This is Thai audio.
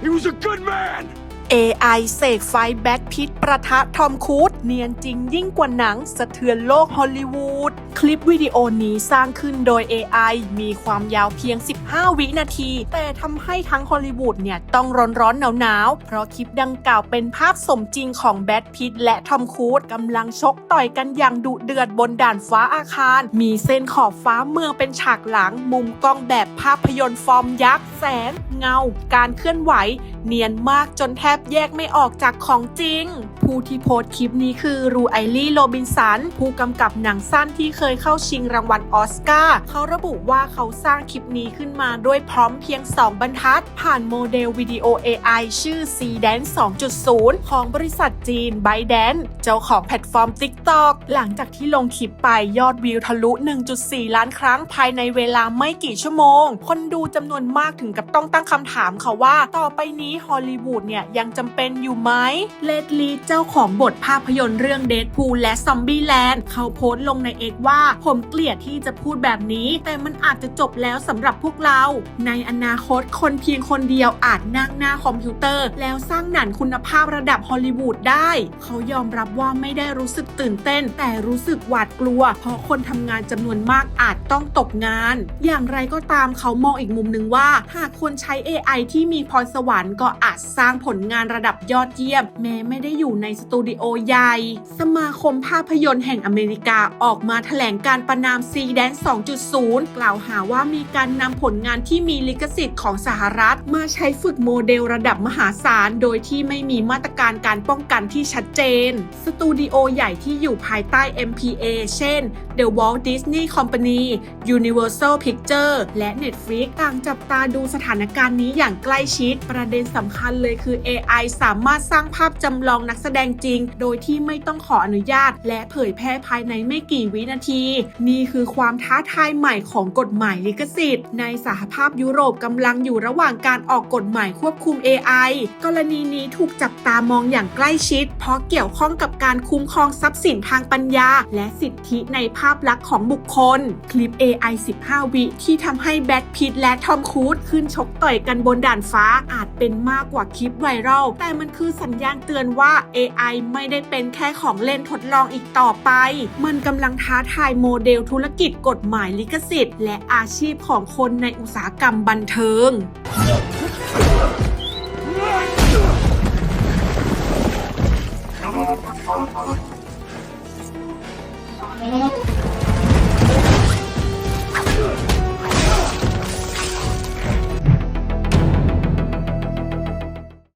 He was a good man! AI เสกไฟแบทพิทประทะทอมครูซเนียนจริงยิ่งกว่าหนัง สะเทือนโลกฮอลลีวูดคลิปวิดีโอนี้สร้างขึ้นโดย AI มีความยาวเพียง 15 วินาที แต่ทำให้ทั้งฮอลลีวูดเนี่ย ต้องร้อนร้อนหนาวหนาวเพราะคลิปดังกล่าวเป็นภาพสมจริงของแบทพิทและทอมครูซกำลังชกต่อยกันอย่างดุเดือดบนด่านฟ้าอาคาร มีเส้นขอบฟ้าเมืองเป็นฉากหลัง มุมกล้องแบบภาพยนตร์ฟอร์มยักษ์แสง เงา การเคลื่อนไหว เนียนมากจนแทบแยกไม่ออกจากของจริง ผู้ที่โพสต์คลิปนี้คือรูไอลี่โรบินสัน ผู้กำกับหนังสั้นที่เคยเข้าชิงรางวัลออสการ์เขาระบุว่าเขาสร้างคลิปนี้ขึ้นมาด้วยพร้อมเพียง 2 บรรทัด ผ่านโมเดลวิดีโอ AI ชื่อ c d a n 2.0 ของบริษัทจีน b y d a n เจ้าของแพลตฟอร์ม TikTok หลังจากที่ลงคลิปไปยอดวิวทะลุ 1.4 ล้านครั้งภายในเวลาไม่กี่ชั่วโมง คนดูจำนวนมากถึงกับต้องตั้งคำถามค่ะว่า ต่อไปนี้ฮอลลีวูดเนี่ยยังจำเป็นอยู่ไหมเลดลีเจ้าของบทภาพยนตร์เรื่องเด p พูและซอมบี้แลนด์เขาโพสต์ลงในเอกว่า ผมเกลียดที่จะพูดแบบนี้ แต่มันอาจจะจบแล้วสำหรับพวกเรา ในอนาคตคนเพียงคนเดียวอาจนั่งหน้าคอมพิวเตอร์ แล้วสร้างหนังคุณภาพระดับฮอลลีวูดได้ เขายอมรับว่าไม่ได้รู้สึกตื่นเต้น แต่รู้สึกหวาดกลัว เพราะคนทำงานจำนวนมากอาจต้องตกงาน อย่างไรก็ตามเขามองอีกมุมหนึ่งว่า หากคนใช้ AI ที่มีพรสวรรค์ก็อาจสร้างผลงานงานระดับยอดเยี่ยม แม้ไม่ได้อยู่ในสตูดิโอใหญ่ สมาคมภาพยนตร์แห่งอเมริกาออกมาแถลงการประนาม C d a n 2.0 กล่าวหาว่ามีการนำผลงานที่มีลิขสิทธิ์ของสหรัฐ มาใช้ฝึกโมเดลระดับมหาศาล โดยที่ไม่มีมาตรการการป้องกันที่ชัดเจน สตูดิโอใหญ่ที่อยู่ภายใต้ MPA เช่น The Walt Disney Company Universal Pictures และ Netflix ต่างจับตาดูสถานการณ์นี้อย่างใกล้ชิด ประเด็นสำคัญเลยคือ AI AI สามารถสร้างภาพจำลองนักแสดงจริง โดยที่ไม่ต้องขออนุญาต และเผยแพร่ภายในไม่กี่วินาที นี่คือความท้าทายใหม่ของกฎหมายลิขสิทธิ์ ในสหภาพยุโรปกำลังอยู่ระหว่างการออกกฎหมายควบคุม AI กรณีนี้ถูกจับตามองอย่างใกล้ชิด เพราะเกี่ยวข้องกับการคุ้มครองทรัพย์สินทางปัญญา และสิทธิในภาพลักษณ์ของบุคคล คลิป AI 15 วิที่ทำให้แบทพิทและทอมครูซขึ้นชกต่อยกันบนด่านฟ้าอาจเป็นมากกว่าคลิปไวรัลแต่มันคือสัญญาณเตือนว่า AI ไม่ได้เป็นแค่ของเล่นทดลองอีกต่อไป มันกำลังท้าทายโมเดลธุรกิจกฎหมายลิขสิทธิ์ และอาชีพของคนในอุตสาหกรรมบันเทิง